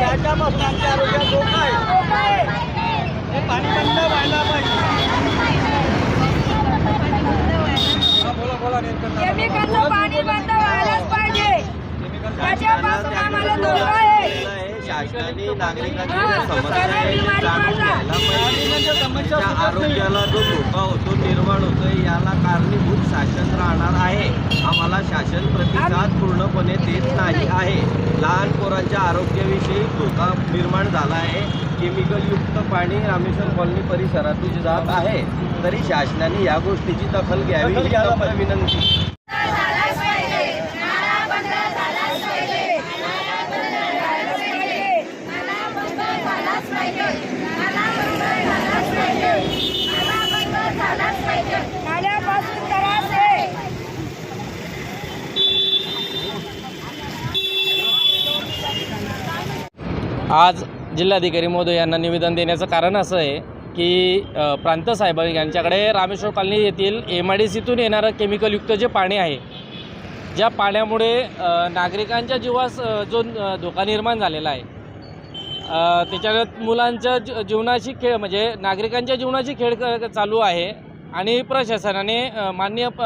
त्याच्यापासून आमच्या आरोग्यात धोका आहे हे पाणी बंद व्हायला पाहिजे बोला बोला केमिकलचं पाणी बंद व्हायलाच पाहिजे. त्याच्यापासून आम्हाला धोका शासनाने नागरिकांची समस्या आहे. जाणून. घ्यायला पाहिजे. त्या नाही. आरोग्याला जो धोका होतो निर्माण होतोय याला कारणीभूत शासन राहणार आहे. आम्हाला शासन प्रतिसाद पूर्णपणे देत नाही आहे. लहान पोरांच्या आरोग्याविषयी धोका निर्माण झाला आहे. केमिकलयुक्त पाणी रामेश्वर कॉलनी परिसरातून जात आहे. तरी शासनाने या गोष्टीची दखल घ्यावी. विनंती. आज जिल्हाधिकारी महोदय यांना निवेदन देण्याचं कारण असं आहे की प्रांत साहेब यांच्याकडे रामेश्वर कॉलनी येथील एम आय डी सीतून येणारं केमिकलयुक्त जे पाणी आहे ज्या पाण्यामुळे नागरिकांच्या जीवास जो धोका निर्माण झालेला आहे त्याच्यात मुलांच्या जी- जीवनाची खेळ म्हणजे नागरिकांच्या जीवनाची खेळ चालू आहे आणि प्रशासनाने मान्य माननीय प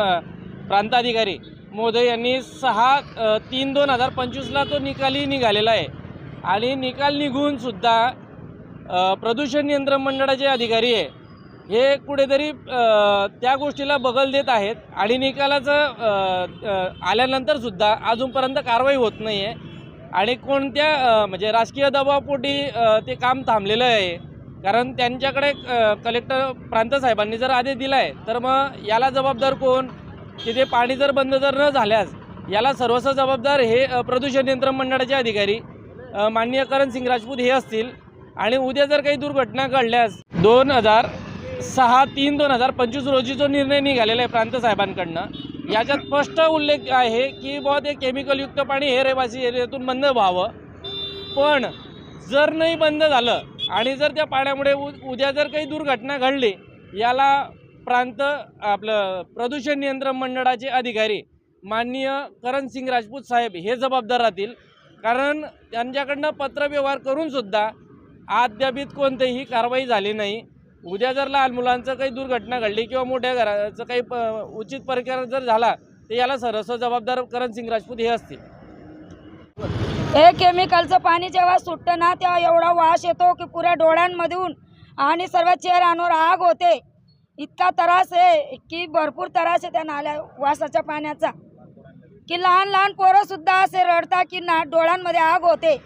प्रांताधिकारी महोदय यांनी सहा तीन दोन हजार पंचवीसला तो निकाली निघालेला आहे. आणि निकाल निघूनसुद्धा प्रदूषण नियंत्रण मंडळाचे अधिकारी आहे हे कुठेतरी त्या गोष्टीला बगल देत आहेत आणि निकालाचं आल्यानंतरसुद्धा अजूनपर्यंत कारवाई होत नाही आहे आणि कोणत्या म्हणजे राजकीय दबावपोटी ते काम थांबलेलं आहे. कारण त्यांच्याकडे कलेक्टर प्रांत साहेबांनी जर आदेश दिला आहे तर मग याला जबाबदार कोण? की ते पाणी जर बंद जर न झाल्यास याला सर्वस्व जबाबदार हे प्रदूषण नियंत्रण मंडळाचे अधिकारी माननीय करण सिंग राजपूत हे असतील. आणि उद्या जर काही दुर्घटना घडल्यास दोन हजार सहा तीन दोन हजार पंचवीस रोजी जो निर्णय निघालेला आहे प्रांत साहेबांकडनं याच्यात स्पष्ट उल्लेख आहे की बुवा ते केमिकलयुक्त पाणी हे रहिवासी एरियातून बंद व्हावं. पण जर नाही बंद झालं आणि जर त्या पाण्यामुळे उ उद्या जर काही दुर्घटना घडली याला प्रांत आपलं प्रदूषण नियंत्रण मंडळाचे अधिकारी माननीय करण सिंग राजपूत साहेब हे जबाबदार राहतील. कारण त्यांच्याकडनं पत्रव्यवहार करूनसुद्धा अद्यापित कोणतीही कारवाई झाली नाही. उद्या जर लहान मुलांचं काही दुर्घटना घडली किंवा मोठ्या घराचं काही प उचित प्रकार जर झाला तर याला सरस्व जबाबदार करण सिंग राजपूत हे असतील. हे केमिकलचं पाणी जेव्हा सुटतं ना तेव्हा एवढा वास येतो की पुऱ्या डोळ्यांमधून आणि सर्व चेहऱ्यांवर आग होते. इतका त्रास आहे की भरपूर त्रास आहे त्या नाल्या वासाच्या पाण्याचा. की लहान लहान पोरं सुद्धा असे रडतात की ना डोळ्यांमध्ये आग होते.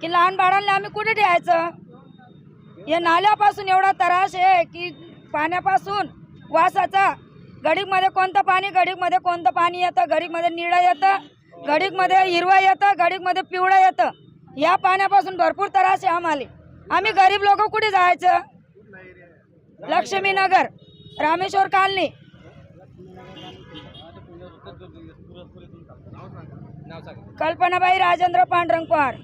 की लहान बाळांना आम्ही कुठे ठेवायचं या नाल्यापासून एवढा त्रास आहे की पाण्यापासून वासाचा. घडीकमध्ये कोणतं पाणी घडीकमध्ये कोणतं पाणी येतं? घडीकमध्ये निळं येतं घडीकमध्ये हिरवं येतं घडीकमध्ये पिवळं येतं. या पाण्यापासून भरपूर त्रास आहे आम्हाला. आम्ही गरीब लोक कुठे जायचं? लक्ष्मीनगर रामेश्वर कालनी. कल्पनाबाई राजेंद्र पांडुरंग पवार